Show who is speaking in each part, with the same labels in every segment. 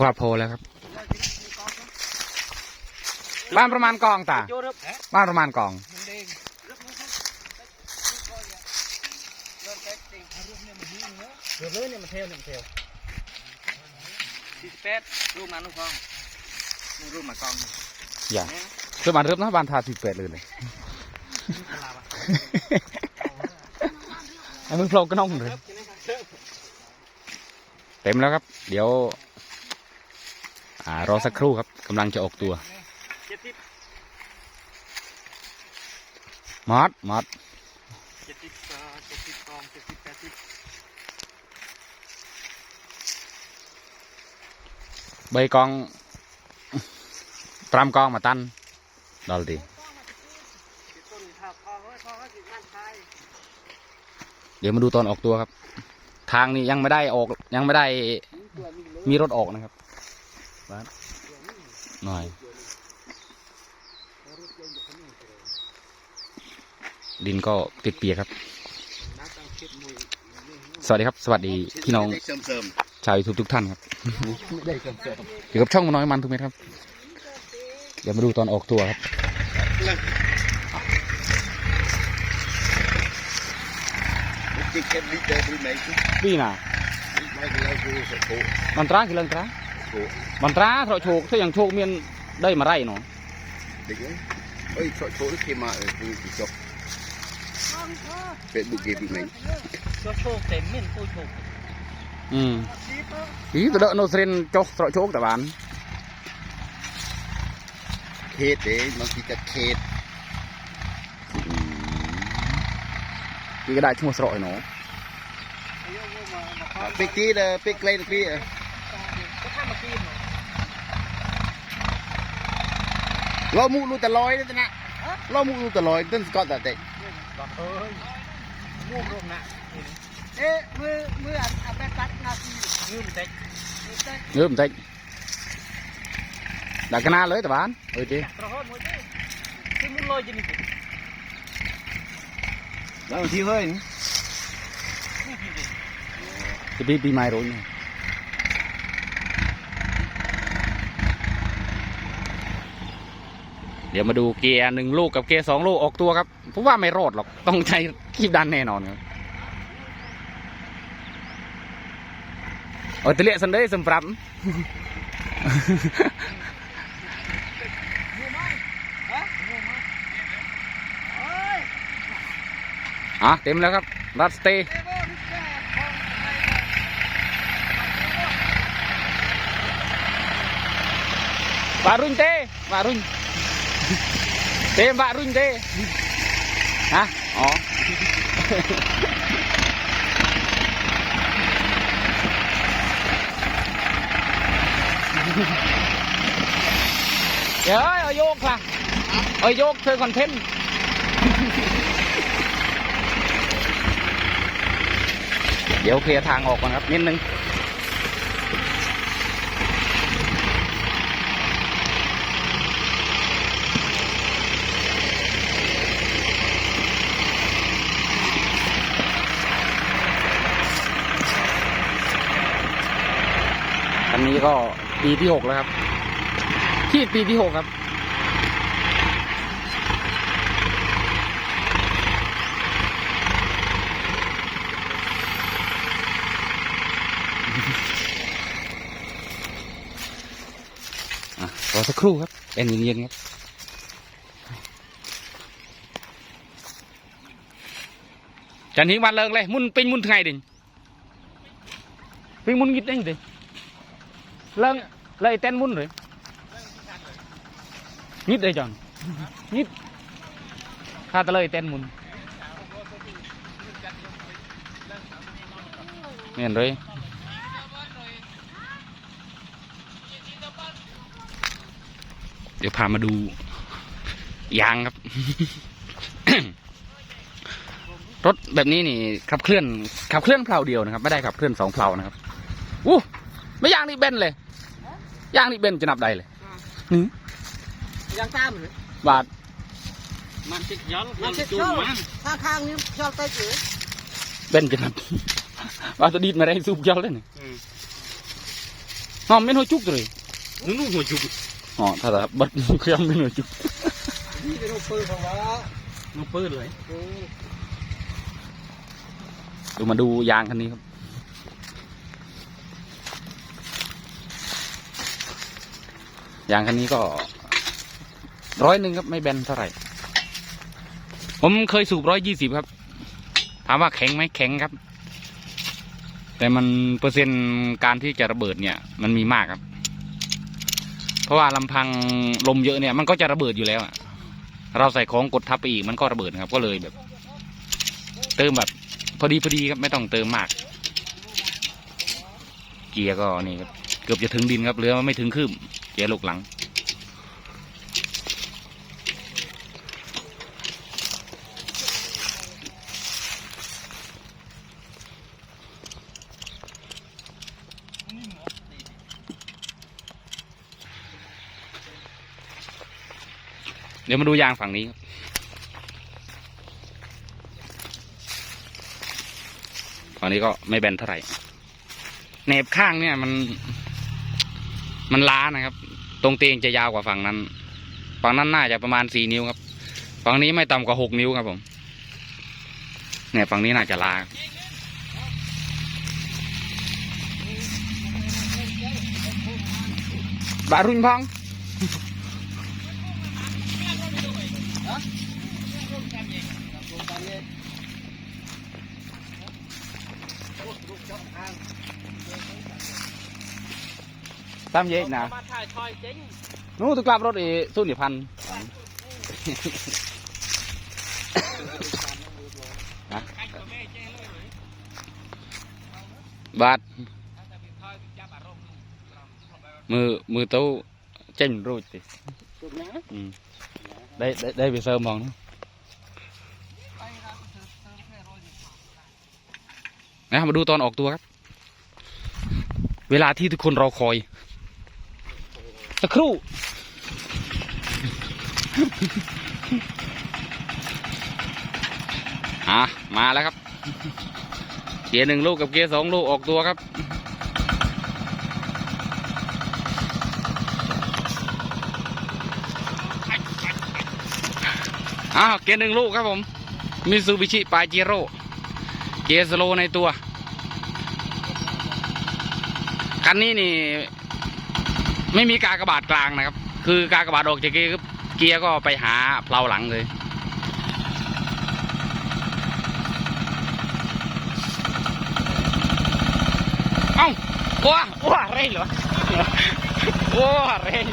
Speaker 1: ครับโพแล้วครับ บ้านประมาณกองตา
Speaker 2: โจ้ครับ
Speaker 1: บ้านประมาณกอง
Speaker 2: มันเด้งเดือดเลยเนี่ยมันเทลเนี่ยมันเทลสี่สิบแปดรูปมาลูกฟองนี่รูปมากอง
Speaker 1: อย่าเพื่อบ้านเริ่มนะบ้านทาสิบแปดเลยเลย
Speaker 2: อะไรวะ
Speaker 1: ไอ้มึงโผล่ก็น้องเลยเต็มแล้วครับ เดี๋ยวอ่ารอสักครู่ครับกำลังจะออกตัวมอดมอดใบกองปรามกองมาตันดอลดี
Speaker 2: เดี๋
Speaker 1: ยวมาดูตอนออกตัวครับ ทางนี้ยังไม่ได้ออกยังไม่ได้
Speaker 2: มี
Speaker 1: รถออกนะครับ หน่อย ดินก็ติดเปียกครับ
Speaker 2: น้ำตังเข็ดมวย
Speaker 1: สวัสดีครับ สวัสดีพี่น้อง
Speaker 3: เสริมเสริม
Speaker 1: ชาวยูทูบทุกท่านครับ
Speaker 3: ไม่ได้เสริมเสริม
Speaker 1: อยู่กับช่องมันน้อยมันทุกเม็ดครับ เดี๋ยวมาดูตอนออกตัวครับ
Speaker 3: จิกเก็ตลิเตอร์ดีไหมจิ
Speaker 1: พี่น่ะ
Speaker 3: ไม่เป็นไรคือสุโข
Speaker 1: มันตราคือเรื่องตรา
Speaker 3: โข
Speaker 1: มันตราเถาะโชกถ้าอย่างโชกเมียนได้มาไรเนาะ
Speaker 3: เด็กเลยเฮ้ยโชว์โชว์ที่มาเออคือจิจบเป็นบุกเกบีไหม
Speaker 2: ก็โชคเต็มเม่นผู้โชค
Speaker 1: อืมอีตัวเดอะโนเซรนโจกเถาะโชกแต่บ้าน
Speaker 3: เขตเด้บางทีจะเขต
Speaker 1: พี่ก็ได้ชั่วสระเนาะ
Speaker 3: เป็กตีเด้อเป็กไกลตะกี้
Speaker 2: ก็ข้ามมากิน
Speaker 3: เรามุลูตะลอยนั่นนะเรามุลูตะลอยต้นสกอตแต่เด็ก
Speaker 2: บอกเฮ้ยม่วงร่วงนะ
Speaker 4: เอ๊ะมือมืออัดอัดแบตัดนาที
Speaker 2: ยืมเด็ก
Speaker 4: มือเต้น
Speaker 1: เริ่มใจ ดักกระนาเลยแต่บ้านเออจี
Speaker 2: กระหอบหมดเลยที่มุนลอยจะนี่สิ
Speaker 3: แล้วบางทีเฮ้ย
Speaker 2: นี่พี่ดิ
Speaker 1: จะปีปีใหม่รู้ เดี๋ยวมาดูเกียร์หนึ่งลูกกับเกียร์สองลูกออกตัวครับผมว่าไม่รอดหรอกต้องใช้คีบดันแน่นอนครับเออตะเลียสันเดย์สมปรับอะเต็มแล้วครับรัดสเตย์
Speaker 4: วาลูกแก่ของไทยเนี่ย
Speaker 1: วารุนเตวารุน เต้วารุ่นเต้ฮะอ๋อเดี๋ยวเอาโยกค่ะเอาโยกเธอคอนเทนต์เดี๋ยวเคลียร์ทางออกก่อนครับนิดนึง นนี้ก็ปีที่หกแล้วครับที่ปีที่หกครับอะรอสักครู่ครับเป็นเย็นๆครับจันทิงวันเลิกเลยมุนเป็นมุนไงดิเป็นมุนงิดเองดิ เลิกเลยเต้นมุนเลยงิดเลยจังงิดข้าตะเลยเต้นมุนเห็นเลยเดี๋ยวพามาดูยางครับ รถแบบนี้นี่ขับเคลื่อนขับเคลื่อนเพลาเดียวนะครับ ไม่ได้ขับเคลื่อนสองเพลานะครับอู้ ไม่ยางนี่เบนเลยยางนี่เบนจะนับได้เลยนี่
Speaker 4: ยังตามเลย
Speaker 1: บาท
Speaker 2: มันติดย้อน
Speaker 4: มันเช็ด
Speaker 2: จู
Speaker 4: เช่า
Speaker 2: มัน
Speaker 4: ข้างข้างๆนี้ชอบไปจืด
Speaker 1: เบนจะนับว่าจะดีดมาได้ซูบยอลเลยนี่อ๋อไม่หัวจุกเลย
Speaker 3: นู่นหัวจุก
Speaker 1: อ๋อถ้าแต่บัดเครื่องไม่หัวจุก
Speaker 4: นี่เป็นลูกปืนของเรา
Speaker 3: มันปื้ดเลย
Speaker 4: เออ
Speaker 1: เดี๋ยวมาดูยางคันนี้ครับ ยางคันนี้ก็ร้อยหนึ่งครับไม่แบนเท่าไหร่ ผมเคยสูบร้อยยี่สิบครับ ถามว่าแข็งไหมแข็งครับ แต่มันเปอร์เซ็นต์การที่จะระเบิดเนี่ย มันมีมากครับ เพราะว่าลำพังลมเยอะเนี่ย มันก็จะระเบิดอยู่แล้วเราใส่ของกดทับไปอีกมันก็ระเบิดครับก็เลยแบบ เติมแบบ พอดีพอดีครับไม่ต้องเติมมาก เกียร์ก็นี่ครับเกือบจะถึงดินครับเหลือไม่ถึงคืบ เกียร์ลูกหลัง เดี๋ยวมาดูยางฝั่งนี้ครับฝั่งนี้ก็ไม่แบนเท่าไหร่แหนบข้างเนี่ยมัน มันล้านะครับ ตรงเตียงจะยาวกว่าฝั่งนั้น ฝั่งนั้นน่าจะประมาณสี่นิ้วครับ ฝั่งนี้ไม่ต่ำกว่าหกนิ้วครับผม เนี่ยฝั่งนี้น่าจะล้าบารุนพอง ตามเย็นนะนู้นตุกลับรถอีสู้นิพันบาทมือมือเต้เจ้งรูดสิได้ได้ได้ไปเซิร์มมองนะนะมาดูตอนออกตัวครับ เวลาที่ทุกคนรอคอย สักครู่อะมาแล้วครับ เกียร์หนึ่งลูกกับเกียร์สองลูกออกตัวครับอ้าวเกียร์หนึ่งลูกครับผมมิซูบิชิปาเจโร่เกียร์สโลในตัว คันนี้นี่ ไม่มีกากบาดกลางนะครับ คือกากบาดออกจากเกียร์ปุ๊บเกียร์ก็ไปหาเพลาหลังเลย เอ้าว้าว้าเร่งเหรอว้าเร่ง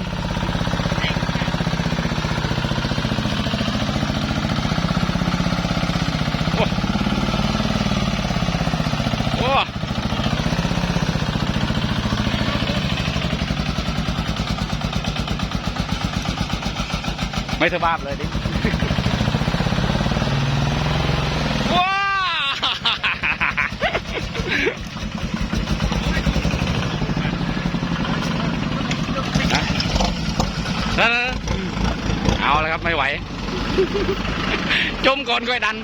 Speaker 1: ไม่สบายเลยดิว้านั่นๆเอาแล้วครับ ไม่ไหว จมก่อนก็ดัน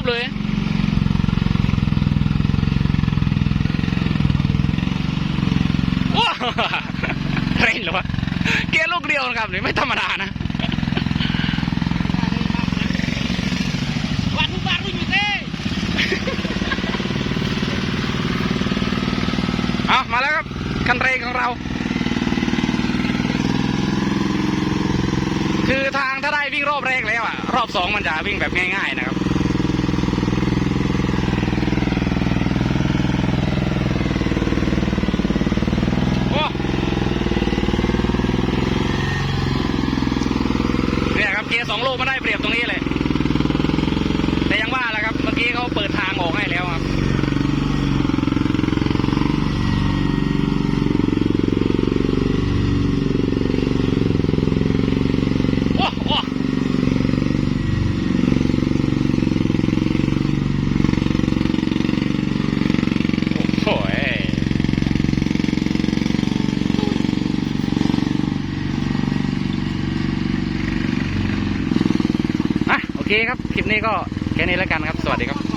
Speaker 1: บเลยว้าวเร่งเหรอวะเกียร์ลูกเดียวนะครับนี่ไม่ธรรมดานะ
Speaker 2: วันบารุอยู่เต้
Speaker 1: เอามาแล้วครับคันเร่งของเรา คือทางถ้าได้วิ่งรอบแรกแล้วอะรอบสองมันจะวิ่งแบบง่าย ๆ นะครับ ครับ เกียร์สองโลมาได้เปรียบตรงนี้เลยแต่ยังว่าแหละครับเมื่อกี้เขาเปิดทางออกให้แล้วครับ โอ้โหโอ้โหอะโอ เคครับ คลิปนี้ก็แค่นี้แล้วกันครับ สวัสดีครับ